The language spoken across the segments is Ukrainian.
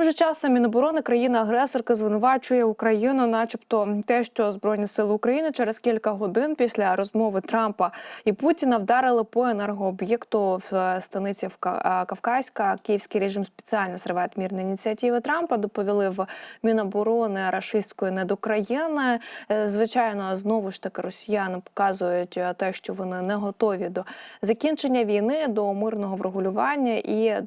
Тим же часом Міноборони країни-агресорки звинувачує Україну, начебто, те, що Збройні сили України через кілька годин після розмови Трампа і Путіна вдарили по енергооб'єкту в е, станиці Вка- е, Кавказька. Київський режим спеціально зриває мірні ініціативи Трампа. Доповіли в Міноборони рашистської недокраїни. Е, Звичайно, знову ж таки росіяни показують те, що вони не готові до закінчення війни, до мирного врегулювання, і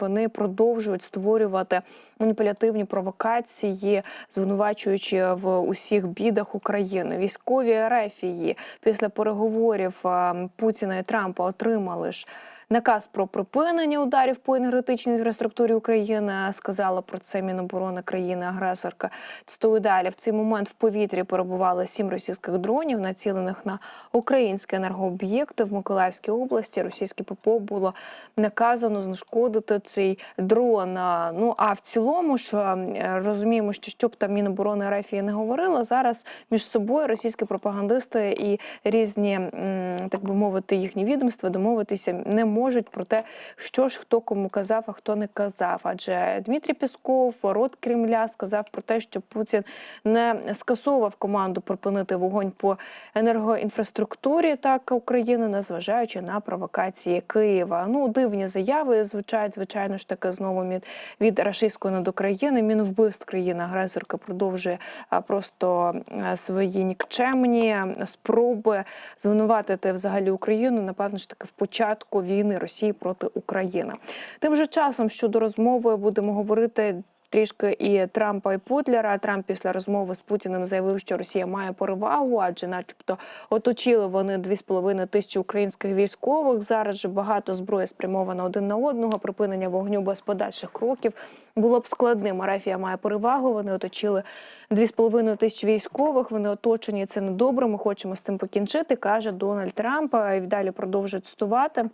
вони продовжують створювати маніпулятивні провокації, звинувачуючи в усіх бідах України. Військові рефії після переговорів е, Путіна і Трампа отримали ж. Наказ про припинення ударів по енергетичній інфраструктурі України сказала про це Міноборони країни-агресорка. Цитую далі. В цей момент в повітрі перебували сім російських дронів, націлених на українські енергооб'єкти в Миколаївській області. Російське ППО було наказано знешкодити цей дрон. Ну а в цілому е, розуміємо, що щоб там Міноборони РФ не говорила, зараз між собою російські пропагандисти і різні, так би мовити, їхні відомства домовитися не можуть про те, що ж хто кому казав, а хто не казав. Адже Дмитрій Пісков, рот Кремля, сказав про те, що Путін не скасовував команду припинити вогонь по енергоінфраструктурі так України, незважаючи на провокації Києва. Ну дивні заяви звучать, звичайно ж таки знову від, від рашистської недокраїни. Мінвбивств країни агресорки продовжує просто свої нікчемні спроби звинуватити взагалі Україну. Напевно ж таки в початку війни Росії проти України. Тим же часом щодо розмови будемо говорити. Трішки і Трампа і Путлера. Трамп після розмови з Путіним заявив, що Росія має перевагу, адже, начебто, оточили вони 2,5 тисячі українських військових. Зараз же багато зброї спрямовано один на одного. Припинення вогню без подальших кроків було б складним. Арафія має перевагу. Вони оточили 2,5 тисячі військових. Вони оточені. Це недобре. Ми хочемо з цим покінчити. каже Дональд Трамп. І далі продовжує цитувати.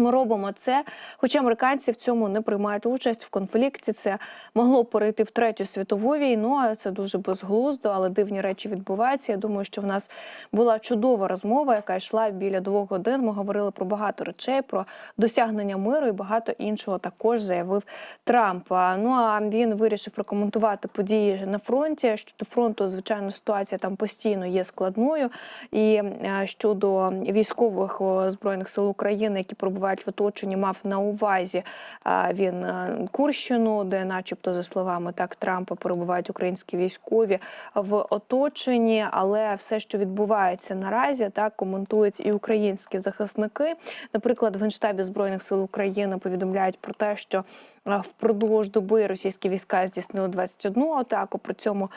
Ми робимо це, хоча американці в цьому не приймають участь в конфлікті. Це могло перейти в третю світову війну. а Це дуже безглуздо, але дивні речі відбуваються. Я думаю, що в нас була чудова розмова, яка йшла біля двох годин. Ми говорили про багато речей, про досягнення миру і багато іншого. Також заявив Трамп. Ну а він вирішив прокоментувати події на фронті. Щодо фронту, звичайно, ситуація там постійно є складною. І щодо військових збройних сил України, які перебувають в оточенні, мав на увазі він е, Курщину, де, начебто, за словами так Трампа, перебувають українські військові в оточенні. Але все, що відбувається наразі, так коментують і українські захисники. Наприклад, в генштабі збройних сил України повідомляють про те, що е, впродовж доби російські війська здійснили 21 атаку. При цьому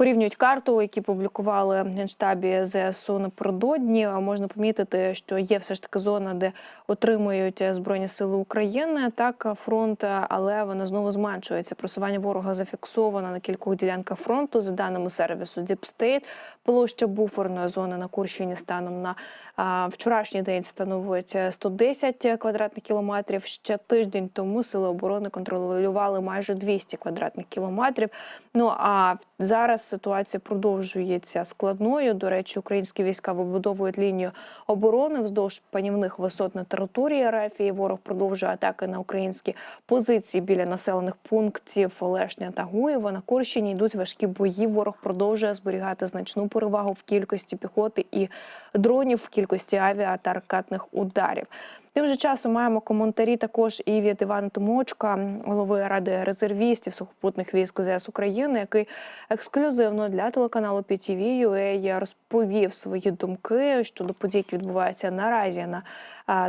Порівнюють карту, які публікували в генштабі ЗСУ напередодні. Можна помітити, що є все ж таки зона, де отримують збройні сили України. Так, фронт, але вона знову зменшується. Просування ворога зафіксовано на кількох ділянках фронту. За даними сервісу State, площа буферної зони на Курщині станом на а, вчорашній день становить 110 квадратних кілометрів. Ще тиждень тому сили оборони контролювали майже 200 квадратних кілометрів. Ну а зараз ситуація продовжується складною. До речі, українські війська вибудовують лінію оборони вздовж панівних висот на території РФ. І ворог продовжує атаки на українські позиції біля населених пунктів Олешня та Гуєва. На Курщині йдуть важкі бої. Ворог продовжує зберігати значну перевагу в кількості піхоти і дронів, в кількості авіа та ракетних ударів. Тим же часом маємо коментарі також і від Івана Тимочка, голови ради резервістів сухопутних військ ЗС України, який ексклюзивно для телеканалу PTV.ua розповів свої думки щодо подій, які відбуваються наразі на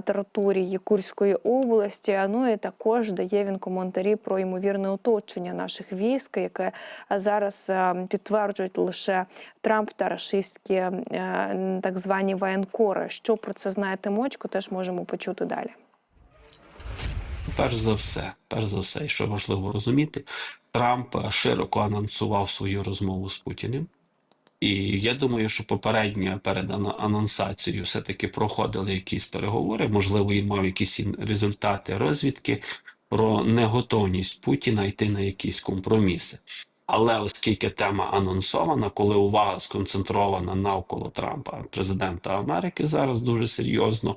території Курської області. Ну і також дає він коментарі про ймовірне оточення наших військ, яке зараз підтверджують лише Трамп та рашистські е, так звані воєнкори. Що про це знає Тимочко, теж можемо почути далі. Перш за все, перш за все, що важливо розуміти, Трамп широко анонсував свою розмову з Путіним. І я думаю, що попередньо перед анонсацією все-таки проходили якісь переговори. Можливо, він мав якісь результати розвідки про неготовність Путіна йти на якісь компроміси. Але оскільки тема анонсована, коли увага сконцентрована навколо Трампа, президента Америки, зараз дуже серйозно,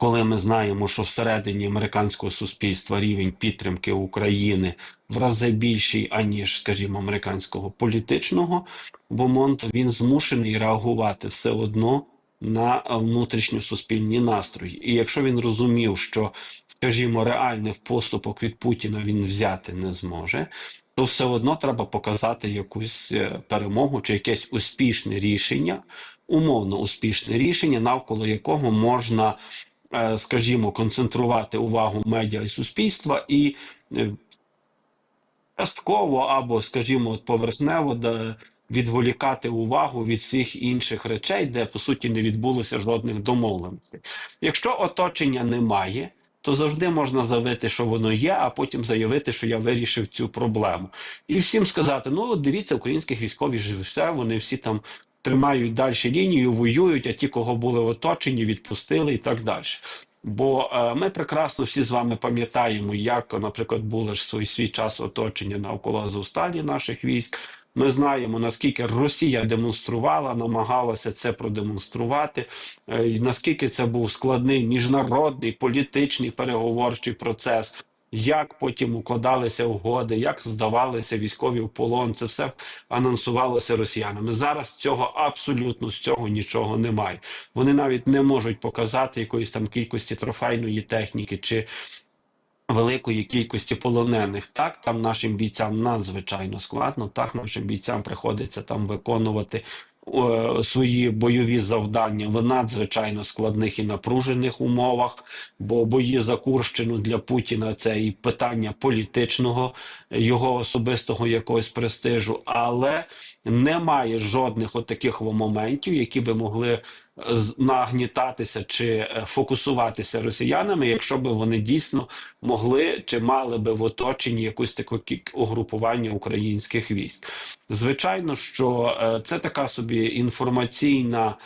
коли ми знаємо, що всередині американського суспільства рівень підтримки України в рази більший, аніж, скажімо, американського політичного бомонту, він змушений реагувати все одно на е, внутрішньосуспільні настрої. І якщо він розумів, що, скажімо, реальних поступок від Путіна він взяти не зможе, то все одно треба показати якусь е, перемогу чи якесь успішне рішення, умовно успішне рішення, навколо якого можна, скажімо, концентрувати увагу медіа і суспільства і е, частково або, скажімо, поверхнево відволікати увагу від всіх інших речей, де по суті не відбулося жодних домовленостей. Якщо оточення немає, то завжди можна заявити, що воно є, а потім заявити, що я вирішив цю проблему, і всім сказати: ну дивіться, українських військові все, вони всі там. Тримають далі лінію, воюють, а ті, кого були оточені, відпустили і так далі. Бо е, ми прекрасно всі з вами пам'ятаємо, як, наприклад, було ж свій свій час оточення навколо Азовсталі наших військ. Ми знаємо наскільки Росія демонструвала, намагалася це продемонструвати, е, наскільки це був складний міжнародний політичний переговорчий процес. Як потім укладалися угоди, як здавалися військові в полон, це все анонсувалося росіянами. Зараз цього абсолютно з цього нічого немає. Вони навіть не можуть показати якоїсь там кількості трофейної техніки чи великої кількості полонених. Так, там нашим бійцям надзвичайно складно. Так, нашим бійцям приходиться там виконувати. Е, Свої бойові завдання в надзвичайно складних і напружених умовах, бо бої за Курщину для Путіна це і питання політичного, його особистого якогось престижу, але немає жодних отаких моментів, які би могли нагнітатися чи е, фокусуватися росіянами, якщо б вони дійсно могли чи мали би в оточенні якусь таке угрупування українських військ. Звичайно, що е, це така собі інформаційна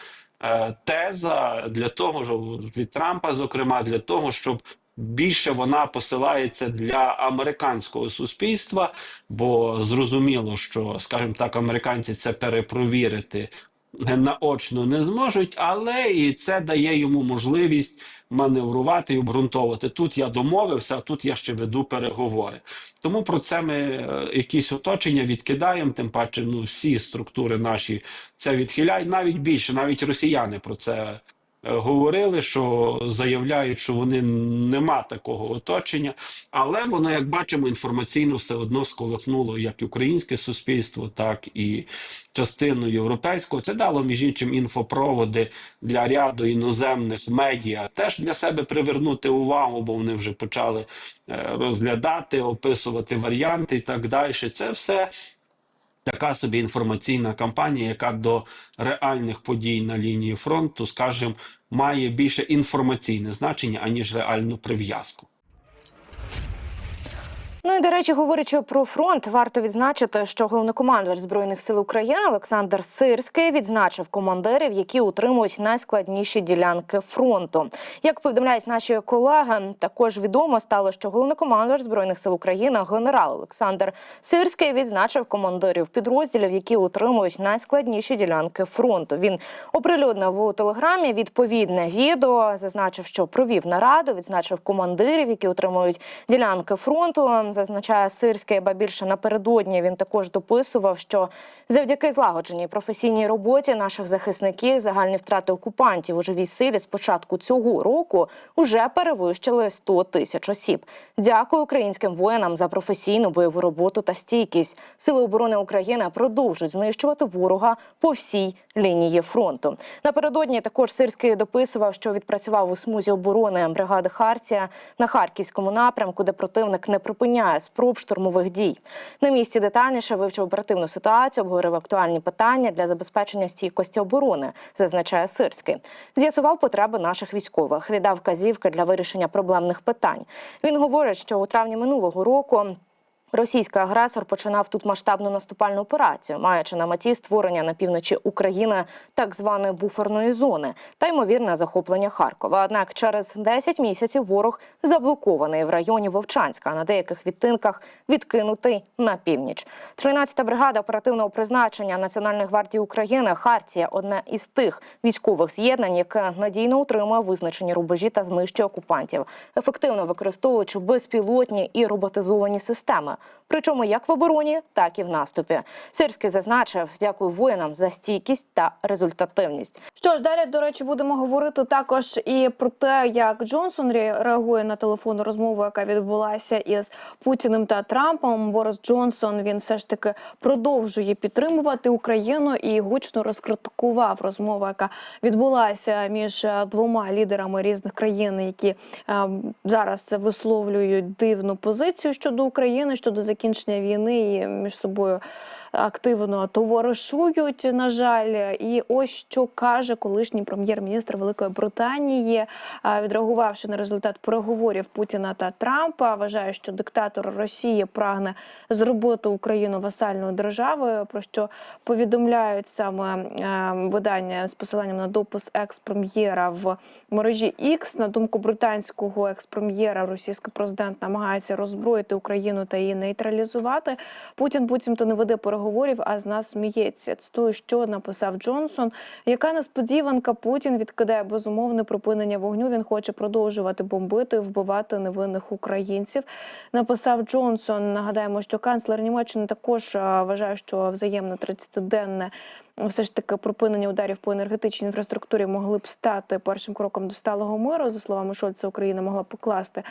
е, теза для того, щоб від Трампа, зокрема, для того, щоб. Більше вона посилається для американського суспільства, бо зрозуміло, що, скажімо так, американці це перепровірити наочно не зможуть, але і це дає йому можливість маневрувати і обґрунтовувати. Тут я домовився, а тут я ще веду переговори. Тому про це ми е, якісь оточення відкидаємо. Тим паче, ну всі структури наші це відхиляють. Навіть більше, навіть росіяни про це. Говорили, що заявляють, що вони нема такого оточення, але воно, як бачимо, інформаційно все одно сколихнуло як українське суспільство, так і частину європейського. Це дало між іншим інфопроводи для ряду іноземних медіа, теж для себе привернути увагу, бо вони вже почали е, розглядати, описувати варіанти і так далі. Це все. Така собі інформаційна кампанія, яка до реальних подій на лінії фронту, скажімо, має більше інформаційне значення, аніж реальну прив'язку. Ну і до речі, говорячи про фронт, варто відзначити, що головнокомандувач збройних сил України Олександр Сирський відзначив командирів, які утримують найскладніші ділянки фронту. Як повідомляють наші колеги, також відомо стало, що головнокомандувач збройних сил України генерал Олександр Сирський відзначив командирів підрозділів, які утримують найскладніші ділянки фронту. Він оприлюднив у телеграмі відповідне відео, зазначив, що провів нараду, відзначив командирів, які утримують ділянки фронту. Зазначає Сирський, ба більше напередодні він також дописував, що завдяки злагодженій професійній роботі наших захисників загальні втрати окупантів у живій силі з початку цього року вже перевищили 100 тисяч осіб. Дякую українським воїнам за професійну бойову роботу та стійкість. Сили оборони України продовжують знищувати ворога по всій лінії фронту. Напередодні також Сирський дописував, що відпрацював у смузі оборони бригади Харція на харківському напрямку, де противник не припиняє спроб штурмових дій. На місці детальніше вивчив оперативну ситуацію, обговорив актуальні питання для забезпечення стійкості оборони, зазначає Сирський. З'ясував потреби наших військових, віддав казівки для вирішення проблемних питань. Він говорить, що у травні минулого року. Російський агресор починав тут масштабну наступальну операцію, маючи на меті створення на півночі України так званої буферної зони та ймовірне захоплення Харкова. Однак через 10 місяців ворог заблокований в районі Вовчанська, а на деяких відтинках відкинутий на північ. 13-та бригада оперативного призначення Національної гвардії України Хартія одне із тих військових з'єднань, яке надійно утримує визначені рубежі та знищує окупантів, ефективно використовуючи безпілотні і роботизовані системи. Причому як в обороні, так і в наступі. Сирський зазначив, дякую воїнам за стійкість та результативність. Що ж, далі, до речі, будемо говорити також і про те, як Джонсон реагує на телефонну розмову, яка відбулася із Путіним та Трампом. Борис Джонсон він все ж таки продовжує підтримувати Україну і гучно розкритикував розмову, яка відбулася між е, двома лідерами різних країн, які е, зараз висловлюють дивну позицію щодо України, щодо закінчення війни і між собою активно товаришують, на жаль. І ось що каже колишній прем'єр-міністр Великої Британії, а, відреагувавши на результат переговорів Путіна та Трампа, вважає, що диктатор Росії прагне зробити Україну васальною державою. Про що повідомляють саме е, видання з посиланням на допис екс-прем'єра в мережі X. На думку британського екс-прем'єра, російський президент намагається роззброїти Україну та її нейтралізувати. Путін буцімто не веде переговорів, а з нас сміється. Цитую, що написав Джонсон. Яка несподіванка Путін відкидає безумовне припинення вогню. Він хоче продовжувати бомбити, вбивати невинних українців. Написав Джонсон. Нагадаємо, що канцлер Німеччини також вважає, що взаємне 30-денне все ж таки припинення ударів по енергетичній інфраструктурі могли б стати першим кроком до сталого миру. За словами Шольца, Україна могла покласти.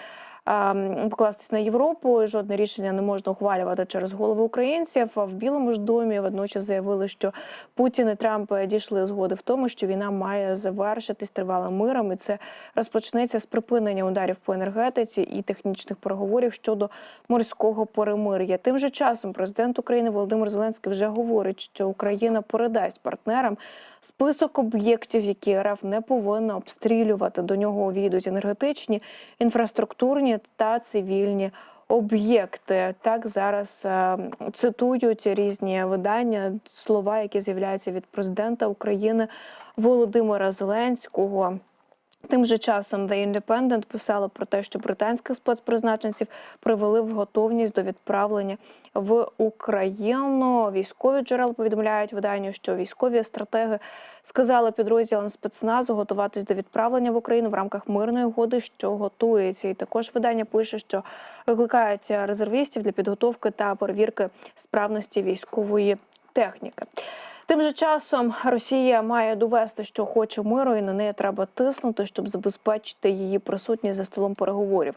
Покластись на Європу, жодне рішення не можна ухвалювати через голови українців. А в Білому ж домі водночас заявили, що Путін і Трамп дійшли згоди в тому, що війна має завершитись тривалим миром, і це розпочнеться з припинення ударів по енергетиці і технічних переговорів щодо морського перемир'я. Тим же часом президент України Володимир Зеленський вже говорить, що Україна передасть партнерам список об'єктів, які РФ не повинна обстрілювати. До нього увійдуть енергетичні, інфраструктурні та цивільні. Об'єкти так зараз е, цитують різні видання слова, які з'являються від президента України Володимира Зеленського. Тим же часом The Independent писало про те, що британських спецпризначенців привели в готовність до відправлення в Україну. Військові джерела повідомляють виданню, що військові стратеги сказали підрозділам спецназу готуватись до відправлення в Україну в рамках мирної угоди, що готується. І також видання пише, що викликають резервістів для підготовки та перевірки справності військової техніки. Тим же часом Росія має довести, що хоче миру, і на неї треба тиснути, щоб забезпечити її присутність за столом переговорів.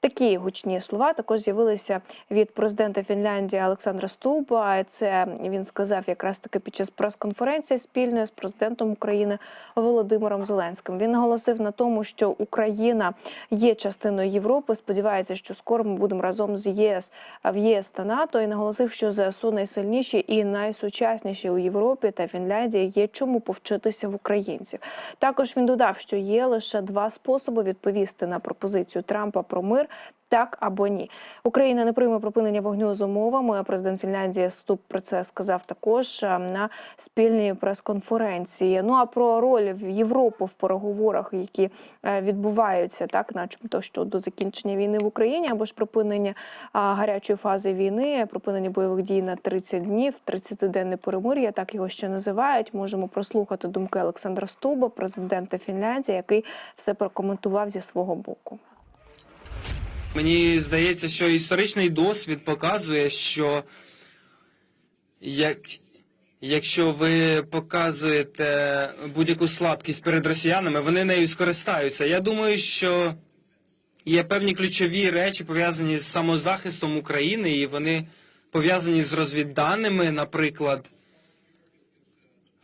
Такі гучні слова також з'явилися від президента Фінляндії Олександра Стуба. Це він сказав якраз таки під час прес-конференції спільної з президентом України Володимиром Зеленським. Він наголосив на тому, що Україна є частиною Європи. Сподівається, що скоро ми будемо разом з ЄС в ЄС та НАТО. І наголосив, що ЗСУ найсильніші і найсучасніші у Європі та Фінляндії є чому повчитися в українців. Також він додав, що є лише два способи відповісти на пропозицію Трампа про мир. Так або ні, Україна не прийме припинення вогню з умовами. Президент Фінляндії Ступ про це сказав також е, на спільній прес-конференції. Ну а про роль в Європи в переговорах, які е, відбуваються, так начебто щодо закінчення війни в Україні або ж припинення гарячої фази війни, припинення бойових дій на 30 днів, 30-денне перемир'я, так його ще називають. Можемо прослухати думки Олександра Стуба, президента Фінляндії, який все прокоментував зі свого боку. Мені здається, що історичний досвід показує, що як, якщо ви показуєте будь-яку слабкість перед росіянами, вони нею скористаються. Я думаю, що є певні ключові речі пов'язані з самозахистом України, і вони пов'язані з розвідданими, наприклад.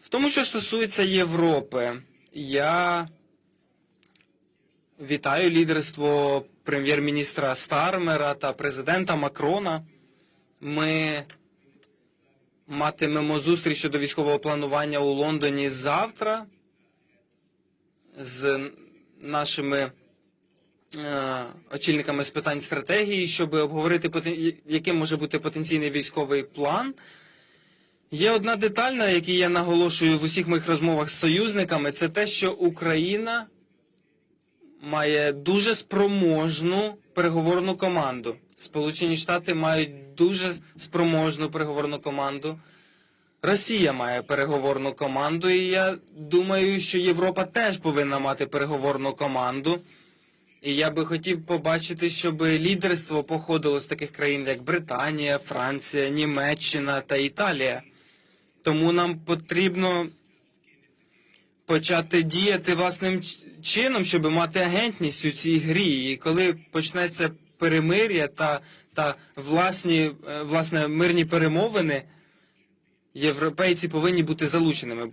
В тому, що стосується Європи, я Вітаю лідерство прем'єр-міністра Стармера та президента Макрона. Ми матимемо зустріч щодо військового планування у Лондоні завтра з нашими е, очільниками з питань стратегії, щоб обговорити яким може бути потенційний військовий план. Є одна деталь, на якій я наголошую в усіх моїх розмовах з союзниками, це те, що Україна має дуже спроможну переговорну команду. Сполучені Штати мають дуже спроможну переговорну команду. Росія має переговорну команду, і я думаю, що Європа теж повинна мати переговорну команду. І я би хотів побачити, щоб лідерство походило з таких країн, як Британія, Франція, Німеччина та Італія. Тому нам потрібно почати діяти власним чином, щоб мати агентність у цій грі. І коли почнеться перемир'я та, та власні, е, власне мирні перемовини, європейці повинні бути залученими.